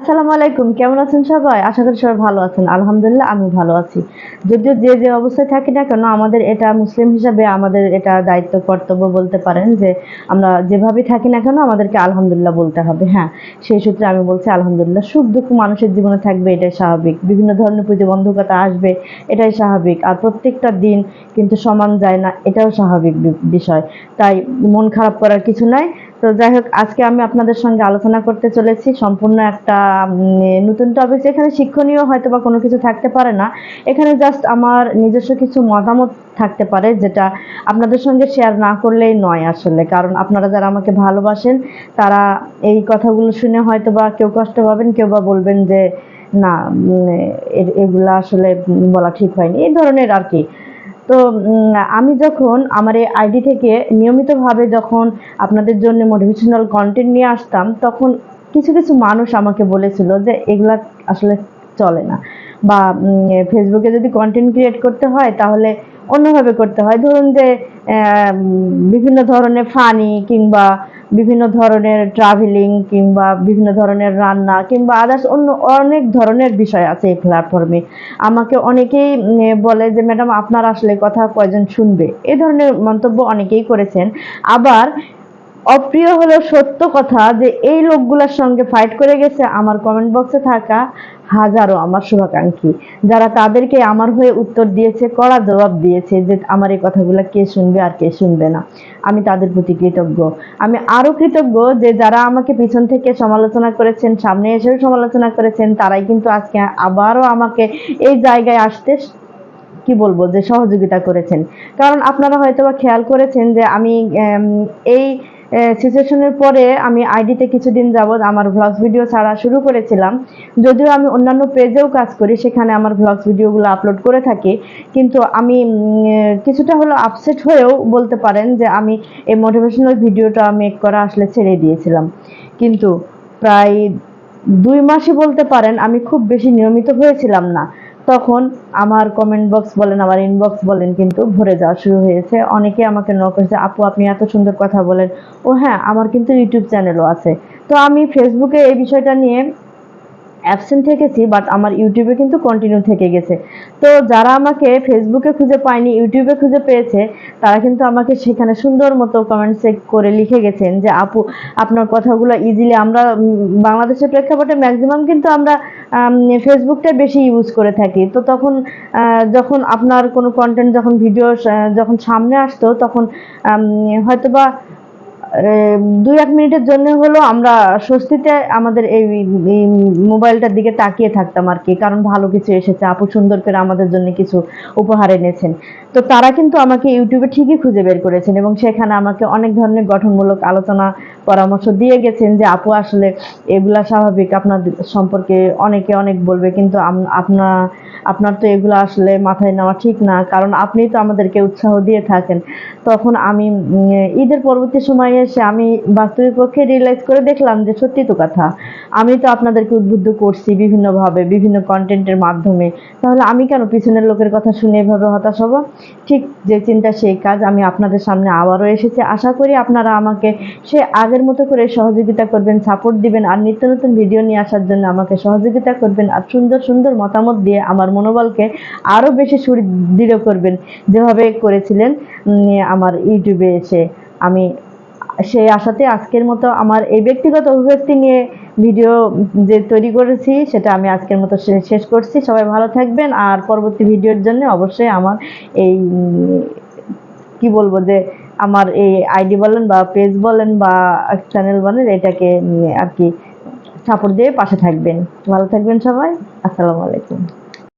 আসসালামু আলাইকুম, কেমন আছেন সবাই? আশা করি সবাই ভালো আছেন। আলহামদুলিল্লাহ, আমি ভালো আছি। যদিও যে যে অবস্থায় থাকি না কেন, আমাদের এটা মুসলিম হিসাবে আমাদের এটা দায়িত্ব, কর্তব্য বলতে পারেন যে, আমরা যেভাবেই থাকি না কেন, আমাদেরকে আলহামদুলিল্লাহ বলতে হবে। হ্যাঁ সেই সূত্রে আমি বলছি, আলহামদুলিল্লাহ, সুখ দুঃখ মানুষের জীবনে থাকবে, এটাই স্বাভাবিক। বিভিন্ন ধরনের প্রতিবন্ধকতা আসবে, এটাই স্বাভাবিক। আর প্রত্যেকটা দিন কিন্তু সমান যায় না, এটাও স্বাভাবিক বিষয়। তাই মন খারাপ করার কিছু নাই। তো যাই হোক, আজকে আমি আপনাদের সঙ্গে আলোচনা করতে চলেছি। সম্পূর্ণ একটা নতুন টপিক এখানে শিক্ষণীয় হয়তো বা কোনো কিছু থাকতে পারে না। এখানে জাস্ট আমার নিজস্ব কিছু মতামত থাকতে পারে, যেটা আপনাদের সঙ্গে শেয়ার না করলেই নয় আসলে। কারণ আপনারা যারা আমাকে ভালোবাসেন, তারা এই কথাগুলো শুনে হয়তো বা কেউ কষ্ট পাবেন, কেউ বা বলবেন যে, না এগুলা আসলে বলা ঠিক হয়নি। এই ধরনের আর কি। তো আমি যখন আমার এই আইডি থেকে নিয়মিতভাবে যখন আপনাদের জন্য মোটিভেশনাল কন্টেন্ট নিয়ে আসতাম, তখন কিছু কিছু মানুষ আমাকে বলেছিল যে, এগুলা আসলে চলে না। বা ফেসবুকে যদি কন্টেন্ট ক্রিয়েট করতে হয়, তাহলে অন্যভাবে করতে হয়। ধরুন যে বিভিন্ন ধরনের ফানি কিংবা বিভিন্ন ধরনের ট্রাভেলিং কিংবা বিভিন্ন ধরনের রান্না কিংবা আদার্স অন্য অনেক ধরনের বিষয় আছে এই প্ল্যাটফর্মে আমাকে অনেকেই বলে যে, ম্যাডাম, আপনার আসলে কথা কয়জন শুনবে? এ ধরনের মন্তব্য অনেকেই করেছেন। আবার অপ্রিয় হলেও সত্য কথা যে, এই লোকগুলোর সঙ্গে ফাইট করে গেছে, আমার কমেন্ট বক্সে থাকা হাজারো আমার শুভাকাঙ্ক্ষী, যারা তাদেরকে আমার হয়ে উত্তর দিয়েছে, কড়া জবাব দিয়েছে যে আমার এই কথাগুলো কে শুনবে আর কে শুনবে না। আমি তাদের প্রতি কৃতজ্ঞ। আমি আরও কৃতজ্ঞ যে যারা আমাকে পিছন থেকে সমালোচনা করেছেন, সামনে এসেও সমালোচনা করেছেন, তারাই কিন্তু আজকে আবারও আমাকে এই জায়গায় আসতে কি বলব, যে সহযোগিতা করেছেন। কারণ আপনারা হয়তো বা খেয়াল করেছেন যে আমি এই সিচুয়েশনের পরে আমি আইডিতে কিছুদিন যাবৎ আমার ভ্লগস ভিডিও ছাড়া শুরু করেছিলাম। যদিও আমি অন্যান্য পেজেও কাজ করি, সেখানে আমার ভ্লগস ভিডিওগুলো আপলোড করে থাকি। কিন্তু আমি কিছুটা হলো আপসেট হয়েও বলতে পারেন যে আমি এই মোটিভেশনাল ভিডিওটা মেক করা আসলে ছেড়ে দিয়েছিলাম। কিন্তু প্রায় দুই মাসই বলতে পারেন আমি খুব বেশি নিয়মিত হয়েছিলাম না। তখন আমার কমেন্ট বক্স বলেন, আমার ইনবক্স বলেন কিন্তু ভরে যাওয়া শুরু হয়েছে। অনেকে আমাকে নক করেছে, আপু, আপনি এত সুন্দর কথা বলেন। ও হ্যাঁ আমার কিন্তু ইউটিউব চ্যানেলও আছে। তো আমি ফেসবুকে এই বিষয়টা নিয়ে অ্যাবসেন্ট থেকেছি বাট আমার ইউটিউবে কিন্তু কন্টিনিউ থেকে গেছে। তো যারা আমাকে ফেসবুকে খুঁজে পায়নি, ইউটিউবে খুঁজে পেয়েছে, তারা কিন্তু আমাকে সেখানে সুন্দর মতো কমেন্টস করে লিখে গেছেন যে, আপু, আপনার কথাগুলো ইজিলি আমরা বাংলাদেশের প্রেক্ষাপটে ম্যাক্সিমাম কিন্তু আমরা ফেসবুকটা বেশি ইউজ করে থাকি। তো তখন যখন আপনার কোনো কন্টেন্ট যখন ভিডিও যখন সামনে আসতো, তখন হয়তোবা দুই এক মিনিটের জন্য হলো আমরা স্বস্তিতে আমাদের এই মোবাইলটার দিকে তাকিয়ে থাকতাম আর কি। কারণ ভালো কিছু এসেছে, আপু সুন্দর করে আমাদের জন্য কিছু উপহার এনেছেন। তো তারা কিন্তু আমাকে ইউটিউবে ঠিকই খুঁজে বের করেছেন এবং সেখানে আমাকে অনেক ধরনের গঠনমূলক আলোচনা পরামর্শ দিয়ে গেছেন যে, আপু, আসলে এগুলা স্বাভাবিক। আপনার সম্পর্কে অনেকে অনেক বলবে, কিন্তু আপনার আপনার তো এগুলো আসলে মাথায় নেওয়া ঠিক না। কারণ আপনি তো আমাদেরকে উৎসাহ দিয়ে থাকেন। তখন আমি ঈদের পরবর্তী সময়ে এসে আমি বাস্তবিক পক্ষে রিয়েলাইজ করে দেখলাম যে, সত্যি তো কথা। আমি তো আপনাদেরকে উদ্বুদ্ধ করছি বিভিন্নভাবে, বিভিন্ন কন্টেন্টের মাধ্যমে। তাহলে আমি কেন পিছনের লোকের কথা শুনে এভাবে হতাশ হব? ঠিক যে চিন্তা সেই কাজ আমি আপনাদের সামনে আবারও এসেছি। আশা করি আপনারা আমাকে সে আগের মতো করে সহযোগিতা করবেন সাপোর্ট দিবেন আর নিত্য নতুন ভিডিও নিয়ে আসার জন্য আমাকে সহযোগিতা করবেন আর সুন্দর সুন্দর মতামত দিয়ে আমার মনোবলকে আরও বেশি সুদৃঢ় করবেন। যেভাবে করেছিলেন আমার ইউটিউবে এসে। আমি সেই আশাতে আজকের মতো আমার এই ব্যক্তিগত অভিব্যক্তি নিয়ে ভিডিও যে তৈরি করেছি, সেটা আমি আজকের মতো শেষ করছি। সবাই ভালো থাকবেন আর পরবর্তী ভিডিওর জন্য অবশ্যই আমার এই কি বলব যে আমার এই আইডি বলেন বা পেজ বলেন বা চ্যানেল বলেন, এটাকে নিয়ে আর কি সাপোর্ট দিয়ে পাশে থাকবেন। ভালো থাকবেন সবাই, আসসালামু আলাইকুম।